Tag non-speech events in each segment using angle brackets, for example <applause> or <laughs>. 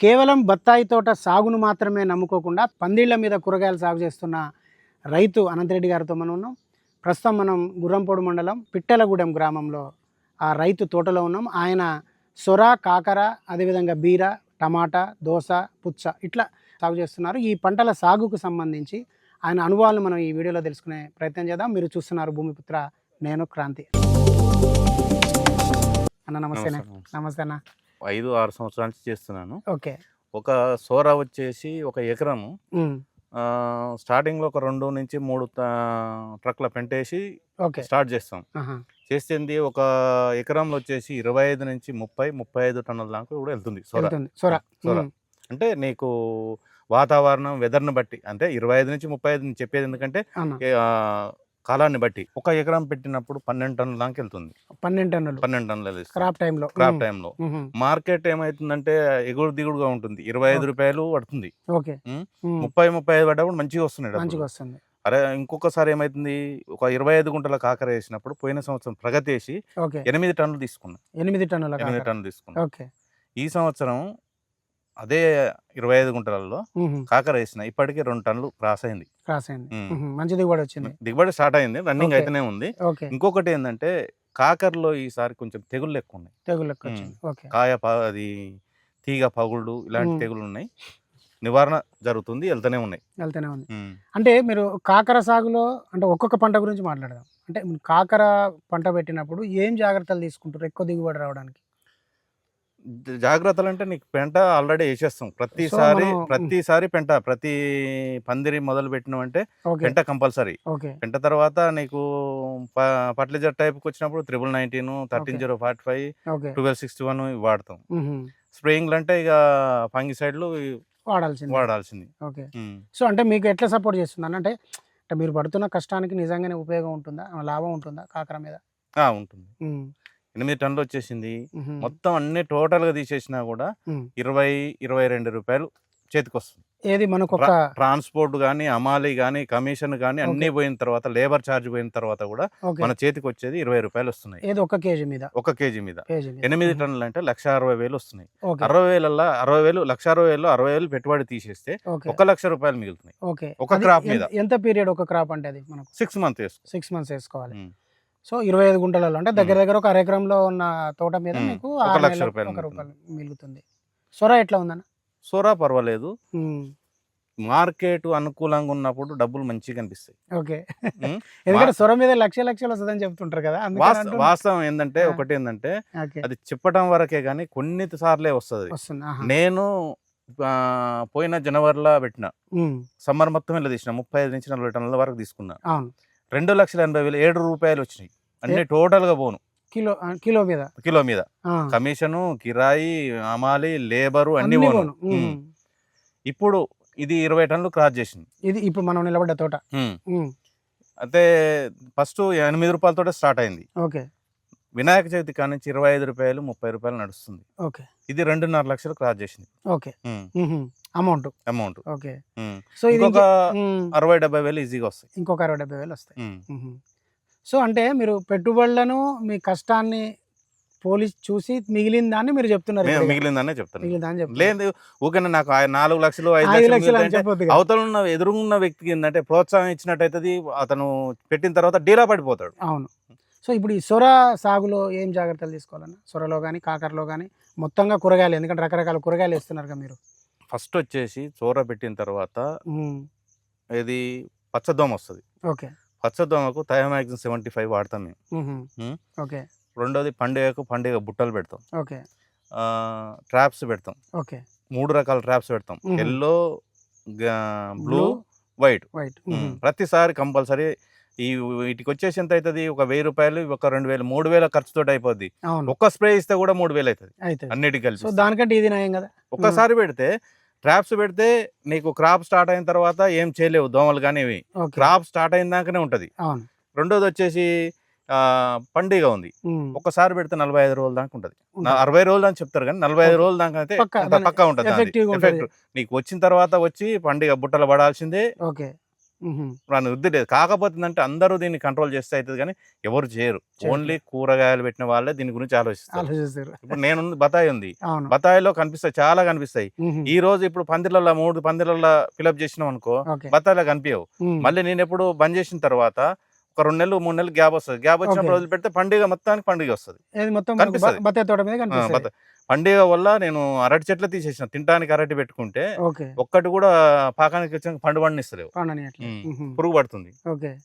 కేవలం బత్తాయి తోట సాగును మాత్రమే నమ్ముకోకుండా పందిళ్ళ మీద కూరగాయలు సాగు చేస్తున్న రైతు అనంతరెడ్డి గారితో మనం ఉన్నాం. ప్రస్తుతం మనం గుర్రంపోడు మండలం పిట్టలగూడెం గ్రామంలో ఆ రైతు తోటలో ఉన్నాం. ఆయన సొర కాకర అదేవిధంగా బీర టమాటా దోస పుచ్చ ఇట్లా సాగు చేస్తున్నారు. ఈ పంటల సాగుకు సంబంధించి ఆయన అనుభవాలను మనం ఈ వీడియోలో తెలుసుకునే ప్రయత్నం చేద్దాం. మీరు చూస్తున్నారు భూమిపుత్ర నేను క్రాంతి. అన్న నమస్తే నమస్కారం. ఐదు ఆరు సంవత్సరాల నుంచి చేస్తున్నాను. ఓకే. ఒక సోరా వచ్చేసి ఒక ఎకరము. ఉమ్, ఆ, స్టార్టింగ్లో ఒక రెండు నుంచి మూడు ట్రక్ల పెంటేసి ఓకే. స్టార్ట్ చేస్తాం. ఆహా. చేస్తుంది ఒక ఎకరంలో వచ్చేసి ఇరవై ఐదు నుంచి ముప్పై ముప్పై ఐదు టన్నుల దాకా కూడా వెళ్తుంది సోరా. సొర. అంటే నీకు వాతావరణం వెదర్ని బట్టి అంటే ఇరవై ఐదు నుంచి ముప్పై ఐదు చెప్పేది ఎందుకంటే కాలాన్ని బట్టి ఒక ఎకరం పెట్టినప్పుడు పన్నెండు టన్నుల దాకా వెళ్తుంది. పన్నెండు టన్నులు. పన్నెండు టన్నులు క్రాప్ టైంలో. క్రాప్ టైంలో. మార్కెట్ ఏమవుతుందంటే ఎగుడు దిగుడుగా ఉంటుంది. ఇరవై ఐదు రూపాయలు పడుతుంది. ఓకే. ముప్పై ముప్పై ఐదు పడ్డా కూడా మంచిగా వస్తున్నాయి. మంచిగా వస్తుంది. అరే ఇంకొకసారి ఏమైతుంది? ఒక ఇరవై ఐదు గుంటల కాకర వేసినప్పుడు పోయిన సంవత్సరం ప్రగతి వేసి ఎనిమిది టన్నులు తీసుకున్నా. ఎనిమిది టన్నుల ఎనిమిది. టన్నులు తీసుకున్నా. ఓకే. ఈ సంవత్సరం అదే ఇరవై ఐదు గుంటలలో కాకర వేసిన ఇప్పటికీ రెండు టన్నులు క్రాస్ అయింది క్రాస్ అయింది మంచి దిగుబడి వచ్చింది. దిగుబడి స్టార్ట్ అయింది రన్నింగ్. అయితేనే ఉంది. ఇంకొకటి ఏంటంటే కాకరలో ఈసారి కొంచెం తెగుళ్ళు ఎక్కువ ఉన్నాయి. తెగులు ఎక్కువ కాయ అది తీగ పగుళ్ళు ఇలాంటి. తెగులు ఉన్నాయి. నివారణ జరుగుతుంది వెళ్తూనే ఉన్నాయి. వెళ్తూనే ఉంది. అంటే మీరు కాకర సాగులో అంటే ఒక్కొక్క పంట గురించి మాట్లాడదాం. అంటే కాకర పంట పెట్టినప్పుడు ఏం జాగ్రత్తలు తీసుకుంటారు ఎక్కువ దిగుబడి రావడానికి? జాగ్రత్తలు అంటే నీకు పెంట ఆల్రెడీ వేసేస్తాం. ప్రతిసారి ప్రతిసారి పెంట ప్రతి పందిరి మొదలు పెట్టినామంటే పెంట కంపల్సరీ. పెంట తర్వాత నీకు ఫర్టిలైజర్ టైప్కి వచ్చినప్పుడు triple nineteen thirteen. Zero forty five twelve sixty one వాడతాం. స్ప్రేయింగ్లు అంటే ఇక ఫంగిసైడ్లు వాడాల్సింది. వాడాల్సింది. ఓకే. సో అంటే మీకు ఎట్లా సపోర్ట్ చేస్తున్నాను అంటే అంటే మీరు పడుతున్న కష్టానికి నిజంగానే ఉపయోగం ఉంటుందా? లాభం ఉంటుందా కాకర మీద? ఉంటుంది. ఎనిమిది టన్నులు వచ్చేసింది. మొత్తం అన్ని టోటల్గా తీసేసినా కూడా. ఇరవై ఇరవై రెండు రూపాయలు చేతికి వస్తుంది ఏది మనకు ఒక ట్రాన్స్పోర్ట్ కానీ అమాలి కానీ కమిషన్ కానీ అన్ని. పోయిన తర్వాత లేబర్ ఛార్జ్ పోయిన తర్వాత కూడా మన చేతికి వచ్చేది ఇరవై రూపాయలు వస్తున్నాయి. ఏది ఒక కేజీ మీద? ఒక కేజీ మీద. ఎనిమిది టన్నులు అంటే లక్ష అరవై వేలు వస్తున్నాయి. అరవై వేలల్లో అరవై వేలు లక్ష అరవై వేలు అరవై వేలు పెట్టుబడి తీసేస్తే ఒక లక్ష రూపాయలు మిగులుతున్నాయి. ఒక ఎంత- మీద. ఎంత పీరియడ్ ఒక క్రాప్ అంటే అది మనకు? సిక్స్ మంత్ సిక్స్ మంత్స్ వేసుకోవాలి. సో ఇరవై ఐదు గుంటలలో అంటే దగ్గర దగ్గర ఒక అరెకరంలో ఉన్న తోట మీద మీకు ఆరు నెలలకు రూపాయలు ఒక మిగులుతుంది. రూపాయలు మిగులుతుంది. సొర ఎట్లా ఉందన్న? సోరా పర్వాలేదు. ఉమ్, మార్కెట్ అనుకూలంగా ఉన్నప్పుడు డబ్బులు మంచిగా కనిపిస్తాయి. ఓకే. ఉమ్. <laughs> ఎందుకంటే సొర మీద లక్ష లక్షలు వస్తుందని చెప్తుంటారు కదా అందుకని వాస్త- అంటున్నా. వాస్తవం ఏంటంటే ఆ. ఒకటి ఏంటంటే ఓకే. అది చెప్పడం వరకే కానీ కొన్ని సార్లే వస్తుంది వస్తుంది. ఆహా. నేను ఆ, పోయిన జనవరిలో పెట్టిన. ఉమ్, సమ్మర్ మొత్తం ఇలా తీసిన ముప్పై ఐదు నుంచి నలభై టన్నుల వరకు తీసుకున్నా. అవును. రెండు లక్షల ఎనభై వేలు ఏడు రూపాయలు వచ్చినాయి. అన్ని టోటల్గా పోను. కిలో కిలో మీద? కిలో మీద. కమిషను కిరాయి అమాలి లేబరు అన్ని పోను. ఇప్పుడు ఇది ఇరవై టన్నులు క్రాస్ చేసింది. ఇది ఇప్పుడు మనం నిలబడ్డ తోట. అయితే ఫస్ట్ ఎనిమిది రూపాయలతో స్టార్ట్ అయింది. ఓకే. వినాయక చవితి కాడ నుంచి ఇరవై ఐదు రూపాయలు ముప్పై రూపాయలు నడుస్తుంది. ఓకే. ఇది రెండున్నర లక్షలు క్రాస్ చేసింది. Okay. Amount. Amount. Okay. So ఇది ఇంకొక అరవై డెబ్బై వేలు ఈజీగా వస్తాయి. ఇంకొక అరవై డెబ్బై వేలు వస్తాయి. సో అంటే మీరు పెట్టుబడులను మీ కష్టాన్ని పోలీస్ చూసి మిగిలిన దాన్ని మీరు చెప్తున్నారు. మిగిలిందనే చెప్తాను. మిగిలిన దాన్ని చెప్తున్నారు. లేదు ఊకనే నాకు నాలుగు లక్షలు ఐదు లక్షలు. అవతల ఉన్న ఎదురుగున్న వ్యక్తికి ఏంటంటే ప్రోత్సాహం ఇచ్చినట్టయితే అతను పెట్టిన తర్వాత డీలా పడిపోతాడు. అవును. సో ఇప్పుడు ఈ సొర సాగులో ఏం జాగ్రత్తలు తీసుకోవాలన్న? సొరలో కానీ కాకరలో కానీ మొత్తంగా కూరగాయలు ఎందుకంటే రకరకాల కూరగాయలు వేస్తున్నారు కదా మీరు? ఫస్ట్ వచ్చేసి చోర పెట్టిన తర్వాత. ఇది పచ్చదోమ వస్తుంది. ఓకే. పచ్చదోమకు థయోమాక్సిన్ సెవెంటీ ఫైవ్ వాడతాం మేము. ఓకే. రెండోది పండుగకు పండుగ బుట్టలు పెడతాం. ఓకే. ట్రాప్స్ పెడతాం. ఓకే. మూడు రకాల ట్రాప్స్ పెడతాం. Yellow blue white. వైట్. ప్రతిసారి కంపల్సరీ ఈ వీటికి వచ్చేసి ఎంత అవుతుంది ఒక వెయ్యి రూపాయలు ఒక రెండు వేలు మూడు వేల ఖర్చుతో అయిపోద్ది. ఒక్క స్ప్రే ఇస్తే కూడా మూడు వేలు అవుతుంది అన్నిటికి కలిసి దానికంటే ఇది నయం కదా? ఒక్కసారి పెడితే ట్రాప్స్ పెడితే నీకు క్రాప్ స్టార్ట్ అయిన తర్వాత ఏం చేయలేవు దోమలు కానీ ఇవి. క్రాప్ స్టార్ట్ అయిన దాకానే ఉంటది. రెండోది వచ్చేసి పండుగ ఉంది. ఒక్కసారి పెడితే నలభై ఐదు రోజుల దాకా ఉంటది. అరవై రోజులు అని చెప్తారు కానీ నలభై ఐదు రోజుల దాకా అయితే పక్కా ఉంటుంది. నీకు వచ్చిన తర్వాత వచ్చి పండుగ బుట్టలు పడాల్సిందే. దాని వృద్ధి లేదు కాకపోతే ఏంటంటే అందరూ దీన్ని కంట్రోల్ చేస్తే అవుతుంది కానీ ఎవరు చేయరు. ఓన్లీ కూరగాయలు పెట్టిన వాళ్ళే దీని గురించి ఆలోచిస్తారు. ఆలోచిస్తారు. ఇప్పుడు నేను బతాయి ఉంది. బతాయిలో కనిపిస్తాయి చాలా కనిపిస్తాయి. ఈ రోజు ఇప్పుడు పందిళ్ళల్లో మూడు పందిళ్ళల్లో ఫిలప్ చేసినాం అనుకో ఓకే. బత్తాయిలో కనిపించవు. మళ్ళీ నేను ఎప్పుడు బంద్ చేసిన తర్వాత ఒక రెండు నెలలు మూడు నెలలు గ్యాప్ వస్తుంది. గ్యాప్ వచ్చినప్పుడు. వదిలి పెడితే పండుగ మొత్తానికి పండుగ వస్తుంది. మొత్తం తోట మీద పండుగ వల్ల నేను అరటి చెట్లు తీసేసిన. తినడానికి అరటి పెట్టుకుంటే ఒక్కటి కూడా పాకానికి వచ్చిన పండు పండిస్తలేవు. పురుగు పడుతుంది.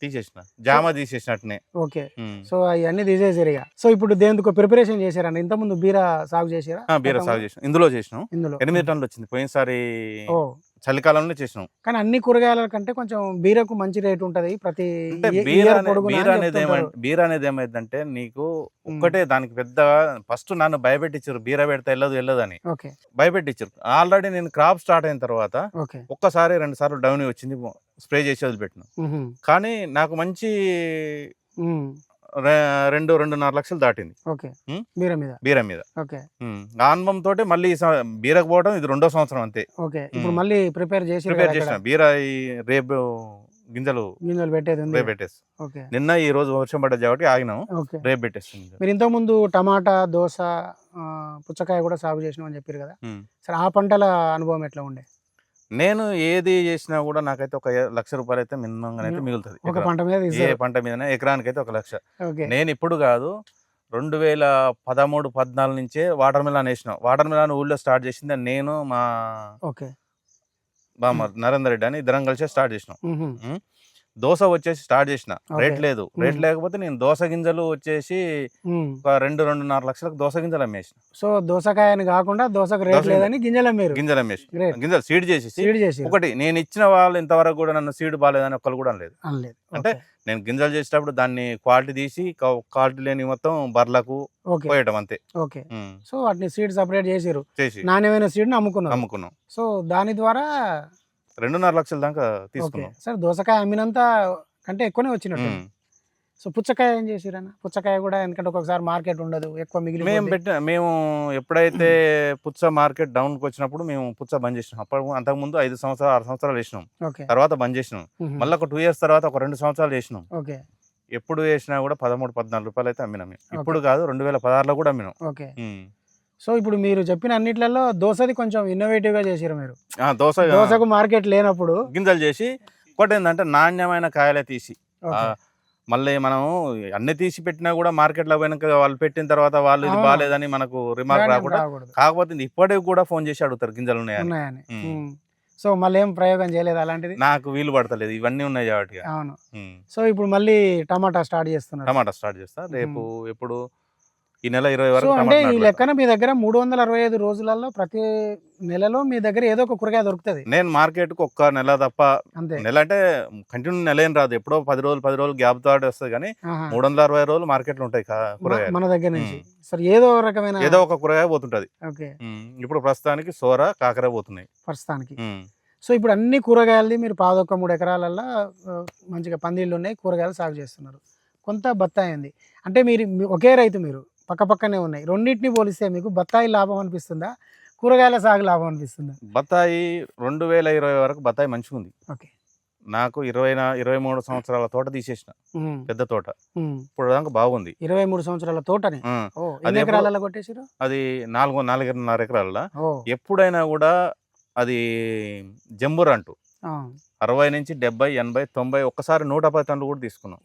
తీసేసిన. జామ తీసేసినట్టునే. ఓకే. సో అవన్నీ తీసేసారు ఇక. సో ఇప్పుడు దేనికో ప్రిపరేషన్ చేశారండి ఇంతకుముందు బీరా సాగు చేసారా బీర సాగు చేసినాం. ఇందులో చేసినాం. ఎనిమిది టన్నులు వచ్చింది. పోయినసారి చలికాలంలో చేసినాం. కానీ అన్ని కూరగాయల కంటే కొంచెం బీరకు మంచి రేట్ ఉంటది. ప్రతి బీర బీర అని అనేది. ఏమంటే బీర అనేది ఏమైందంటే నీకు ఒక్కటే దానికి పెద్ద ఫస్ట్ నన్ను భయపెట్టించారు బీర పెడితే వెళ్ళదు వెళ్ళదు అని భయపెట్టించారు. ఆల్రెడీ నేను క్రాప్ స్టార్ట్ అయిన తర్వాత ఒక్కసారి రెండు సార్లు డౌన్ వచ్చింది స్ప్రే చేసి వదిలిపెట్టిన. కానీ నాకు మంచి రెండు రెండున్నర లక్షలు దాటింది. బీర మీద? బీర మీద. ఓకే. ఉమ్. ఆ అనుభవం తోటి మళ్ళీ బీరకు పోవడం ఇది రెండో సంవత్సరం అంతే. ఓకే. ఇప్పుడు. మళ్ళీ ప్రిపేర్ చేసి ప్రిపేర్ చేసిన. బీర రేపు గింజలు గింజలు పెట్టేది రేపు పెట్టేసి. ఓకే. నిన్న ఈ రోజు వర్షం పడ్డది కాబట్టి ఆగినాం. ఓకే. రేపు పెట్టేస్తుంది మీరు ఇంతకు ముందు టమాటా దోస ఆ, పుచ్చకాయ కూడా సాగు చేసినాం అని చెప్పారు కదా. సరే ఆ పంటల అనుభవం ఎట్లా ఉండే? నేను ఏది చేసినా కూడా నాకైతే ఒక లక్ష రూపాయలు అయితే మినిమం అయితే మిగులుతుంది. ఒక పంట మీద ఏ పంట మీద ఎకరానికి అయితే ఒక లక్ష. నేను ఇప్పుడు కాదు రెండు వేల పదమూడు పద్నాలుగు నుంచే వాటర్ మిలాన్ వేసినాం. వాటర్ మిలాన్ ఊళ్ళో స్టార్ట్ చేసింది నేను మా ఓకే. బామ్మ నరేందర్ రెడ్డి అని ఇద్దరం కలిసి స్టార్ట్ చేసినాం. దోశ వచ్చేసి స్టార్ట్ చేసిన. రేట్ లేదు. రేట్. లేకపోతే నేను దోశ గింజలు వచ్చేసి. ఒక రెండు రెండున్నర లక్షలకు దోశ గింజలు అమ్మేసిన. సో దోసకాయ అని కాకుండా దోసకు రేట్ లేదని గింజలు అమ్మారు. గింజలు అమ్మేసి గింజలు సీడ్ చేసేసి సీడ్ చేసి ఒకటి నేను ఇచ్చిన వాళ్ళు ఇంతవరకు కూడా నన్ను సీడ్ బాగాలేదని ఒక్కరు కూడా లేదు అనలేదు. అంటే నేను గింజలు చేసేటప్పుడు దాన్ని క్వాలిటీ తీసి క్వాలిటీ లేని మొత్తం బర్లకు పోయటం అంతే. ఓకే. సో వాటిని సీడ్ సపరేట్ చేసిరు చేసి నాణ్యమైన సీడ్ని అమ్ముకున్నారు. అమ్ముకున్నాం. సో దాని ద్వారా రెండున్నర లక్షల దాకా తీసుకున్నాం. సరే దోసకాయ అమ్మినంత కంటే ఎక్కువనే వచ్చినట్టు. సో పుచ్చకాయ ఏం చేసిరన్న? పుచ్చకాయ కూడా ఎందుకంటే ఒక్కొక్కసారి మార్కెట్ ఉండదు ఎక్కువ మిగిలి మేము పెట్టిన మేము ఎప్పుడైతే పుచ్చ మార్కెట్ డౌన్కి వచ్చినప్పుడు మేము పుచ్చ బంద్ చేసినాం. అప్పుడు అంతకుముందు ఐదు సంవత్సరాలు ఆరు సంవత్సరాలు వేసినాం. తర్వాత బంద్ చేసినాం. మళ్ళీ ఒక టూ ఇయర్స్ తర్వాత ఒక రెండు సంవత్సరాలు వేసినాం. ఓకే. ఎప్పుడు వేసినా కూడా పదమూడు పద్నాలుగు రూపాయలు అయితే అమ్మినాం మేము. ఇప్పుడు కాదు రెండు వేల పదహారులో కూడా అమ్మినాం. ఓకే. సో ఇప్పుడు మీరు చెప్పిన అన్నిట్లలో దోసది కొంచెం ఇన్నోవేటివ్గా చేసిరు మీరు. దోశ దోసకు మార్కెట్ లేనప్పుడు గింజలు చేసి ఇంకోటి ఏంటంటే నాణ్యమైన కాయలే తీసి. మళ్ళీ మనం అన్ని తీసి పెట్టినా కూడా మార్కెట్లో పోయినాక వాళ్ళు పెట్టిన తర్వాత వాళ్ళు ఇది. బాగాలేదని మనకు రిమార్క్ రాకుండా. కాకపోతే ఇప్పటికి కూడా ఫోన్ చేసి అడుగుతారు గింజలు ఉన్నాయని. సో మళ్ళీ ఏం ప్రయోగం చేయలేదు అలాంటిది? నాకు వీలు పడతలేదు. ఇవన్నీ ఉన్నాయి కాబట్టి అవును. సో ఇప్పుడు మళ్ళీ టమాటా స్టార్ట్ చేస్తున్నారు. టమాటా స్టార్ట్ చేస్తా. రేపు ఎప్పుడు ఈ నెల ఇరవై వరకు అంటే ఈ. లెక్కన మీ దగ్గర మూడు వందల అరవై ఐదు రోజులలో ప్రతి నెలలో మీ దగ్గర ఏదో ఒక కూరగాయ దొరుకుతుంది. నేను మార్కెట్కు ఒక్క నెల తప్ప అంతే. నెల అంటే కంటిన్యూ నెల ఏం రాదు. ఎప్పుడో పది రోజులు పది రోజులు గ్యాప్ తోటి వస్తుంది కానీ. మూడు వందల అరవై రోజులు మార్కెట్లో ఉంటాయి కా- మ- కూరగాయలు. మన దగ్గర నుంచి. సరే ఏదో రకమైన ఏదో ఒక కూరగాయ పోతుంటది. ఓకే. ఇప్పుడు ప్రస్తుతానికి సోర కాకర పోతున్నాయి. ప్రస్తుతానికి. సో ఇప్పుడు అన్ని కూరగాయలది మీరు పాదొక్క మూడు ఎకరాలల్లో మంచిగా పందిళ్ళు ఉన్నాయి కూరగాయలు సాగు చేస్తున్నారు. కొంత బత్తాయి ఉంది. అంటే మీరు ఒకే రైతు మీరు. పక్క పక్కనే ఉన్నాయి. రెండింటిని పోలిస్తే మీకు బత్తాయి లాభం అనిపిస్తుందా? కూరగాయల సాగు లాభం అనిపిస్తుందా? బత్తాయి రెండు వేల ఇరవై వరకు బత్తాయి మంచిగా ఉంది ఓకే. నాకు ఇరవై ఇరవై మూడు సంవత్సరాల తోట తీసేసిన. పెద్ద తోట. ఇప్పుడు దాకా బాగుంది. ఇరవై మూడు సంవత్సరాల తోటని? అది ఎకరాలలో కొట్టేసారు అది నాలుగు నాలుగున్నర ఎకరాల ఎప్పుడైనా కూడా అది జంబూర్ అంటూ. అరవై నుంచి డెబ్బై ఎనభై తొంభై ఒక్కసారి నూట పది టన్నులు కూడా తీసుకున్నాం.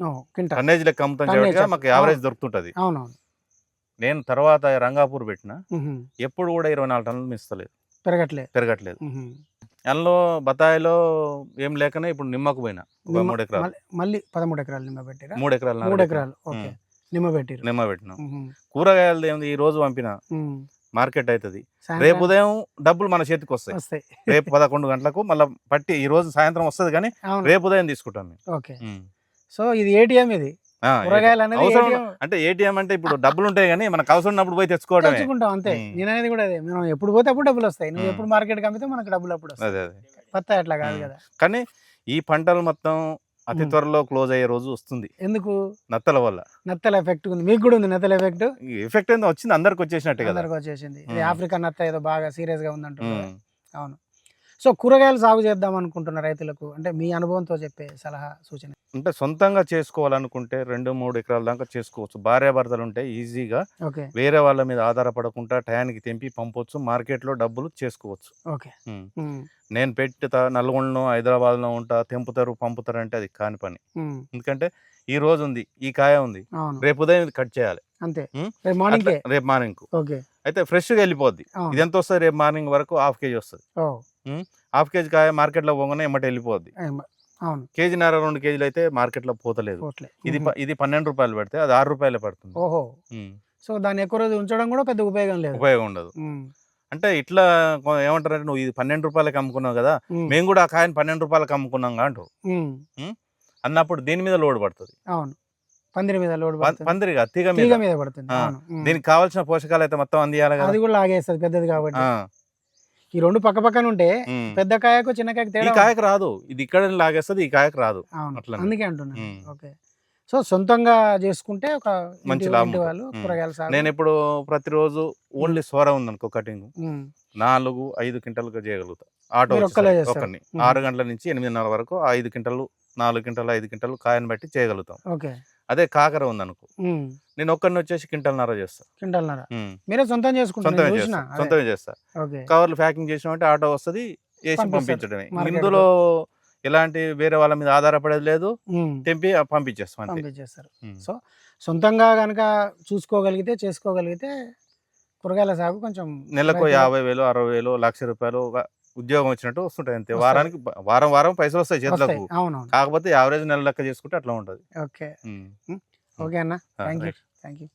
టన్నేజ్ లెక్క అమ్ముతాం మాకు యావరేజ్ దొరుకుతుంటది. నేను తర్వాత రంగాపూర్ పెట్టిన. ఎప్పుడు కూడా ఇరవై నాలుగు టన్నులు మిస్తలేదు పెరగట్లే. పెరగట్లేదు. ఉహు. అందులో బత్తాయిలో ఏం లేకనే ఇప్పుడు నిమ్మకు పోయినా. ఒక మూడు ఎకరాలు. మళ్ళీ- పదమూడు ఎకరాలు నిమ్మ పెట్టిరా? మూడు ఎకరాలు మూడు ఎకరాలు. ఓకే. నిమ్మ పెట్టిరు. నిమ్మ పెట్టినాం. ఉహు. కూరగాయలది ఏంది? ఈ రోజు పంపిన. మార్కెట్ అవుతుంది రేపు ఉదయం డబ్బులు మన చేతికి వస్తాయి. రేపు పదకొండు గంటలకు మళ్ళీ పట్టి ఈ రోజు సాయంత్రం వస్తుంది కానీ రేపు ఉదయం తీసుకుంటాం ఓకే. సో ఇది ఏటీఎం ఇది. కూరగాయలు అనేది అవసరం ATM అంటే ఏటీఎం అంటే ఇప్పుడు డబ్బులు ఉంటాయి కానీ మనకు అవసరం ఉన్నప్పుడు పోయి తెచ్చుకోవడమే. తెచ్చుకుంటాం అంతే. ఉమ్. నేను అనేది కూడా అదే. మనం ఎప్పుడు పోతే అప్పుడు డబ్బులు వస్తాయి. నువ్వు ఉమ్. ఎప్పుడు మార్కెట్కి అమ్మితే మనకు డబ్బులు అప్పుడు వస్తాయి. అదే అదే. పత్త అట్లా కాదు ఉమ్. కదా. కానీ ఈ పంటలు మొత్తం అతి ఉమ్. త్వరలో క్లోజ్ అయ్యే రోజు వస్తుంది. ఎందుకు? నత్తల వల్ల. నత్తల ఎఫెక్ట్ ఉంది. మీకు కూడా ఉంది నత్తల ఎఫెక్ట్? ఈ ఎఫెక్ట్ ఏందో వచ్చింది అందరికి వచ్చేసినట్టే కదా. అందరికి వచ్చేసింది. ఇది ఉమ్. ఆఫ్రికా నత్త ఏదో బాగా సీరియస్గా. ఉమ్. అవును. సో కూరగాయలు సాగు చేద్దాం అనుకుంటున్న రైతులకు అంటే మీ అనుభవంతో చెప్పే సలహా సూచన. అంటే సొంతంగా చేసుకోవాలనుకుంటే రెండు మూడు ఎకరాల దాకా చేసుకోవచ్చు. భార్యాభర్తలు ఉంటే ఈజీగా వేరే వాళ్ళ మీద ఆధారపడకుండా టయానికి తెంపి పంపొచ్చు. మార్కెట్లో డబ్బులు చేసుకోవచ్చు. ఓకే. నేను పెట్టుతా నల్గొండలో హైదరాబాద్లో ఉంటా తెంపుతారు పంపుతారు అంటే అది కాని పని. ఎందుకంటే ఈ రోజు ఉంది ఈ కాయ ఉంది. రేపు ఉదయం ఇది కట్ చేయాలి. అంతే. రేపు మార్నింగే అయితే ఫ్రెష్గా వెళ్ళిపోద్ది. అవును. ఇది ఎంత వస్తుంది? రేపు మార్నింగ్ వరకు హాఫ్ కేజీ వస్తుంది. హాఫ్ కేజీ కాయ మార్కెట్లో పోగానే ఎమ్మటి వెళ్ళిపోద్ది. అవును. కేజీన్నర రెండు కేజీలు అయితే మార్కెట్లో పోతలేదు. ఇది ఇది పన్నెండు రూపాయలు పెడితే అది ఆరు రూపాయలే పడుతుంది. ఓహో. సో దాన్ని ఎక్కువ రోజు ఉంచడం కూడా పెద్ద ఉపయోగం లేదు. ఉపయోగం ఉండదు. అంటే ఇట్లా ఏమంటారంటే నువ్వు ఇది పన్నెండు రూపాయలకి అమ్ముకున్నావు కదా మేము కూడా ఆ కాయని పన్నెండు రూపాయలకి అమ్ముకున్నాం అంటూ ఉమ్, అన్నప్పుడు దీని మీద లోడ్ పడుతుంది. అవును. పందిరి మీద లోడ్ పం- పడుతుంది. పందిరిగా తీగ మీద. మీద పడుతుంది. దీనికి కావాల్సిన పోషకాలు అయితే మొత్తం అందియాలి కదా. అది కూడా లాగేస్తుంది పెద్దది కాబట్టి. ఈ రెండు పక్క పక్కన ఉంటే. పెద్ద కాయకు చిన్న కాయకు ఈ తేడా కాయకు రాదు. ఇది ఇక్కడ లాగేస్తుంది ఈ కాయకు రాదు. అందుకే అంటున్నాను ఉమ్. ఓకే. సో సొంతంగా చేసుకుంటే ఒక మంచి లాభం. వాళ్ళు. కూరగాయలు సాగు. నేను ఇప్పుడు ప్రతిరోజు ఓన్లీ సోర ఉందనుకో కటింగ్. నాలుగు ఐదు క్వింటల్గా చేయగలుగుతా. Auto um. ఆరు గంటల నుంచి ఎనిమిదిన్నర వరకు ఐదు క్వింటలు నాలుగు క్వింటలు ఐదు క్వింటలు కాయని బట్టి చేయగలుగుతాం. ఓకే. అదే కాకర ఉందనుకో. నేను ఒక్కరిని వచ్చేసి క్వింటల్నర చేస్తా. ఉమ్. మీరే సొంతం చేసుకుంటారు సొంతమే చేస్తా కవర్లు ప్యాకింగ్ చేసినామంటే ఆటో వస్తుంది వేసి. పంపించడమే. ఇందులో ఎలాంటి వేరే వాళ్ళ మీద ఆధారపడేది లేదు తెంపి పంపించేస్తాం పంపించేస్తారు. సో సొంతంగా కనుక చూసుకోగలిగితే చేసుకోగలిగితే కూరగాయల సాగు కొంచెం నెలకు యాభై వేలు అరవై వేలు లక్ష రూపాయలు ఉద్యోగం వచ్చినట్టు వస్తుంటాయి అంతే. వారానికి వారం వారం పైసలు వస్తాయి. చేతులకు. కాకపోతే యావరేజ్ నెల లెక్క చేసుకుంటే అట్లా ఉంటుంది. ఓకే. ఓకే అన్న. Thank you. Thank you.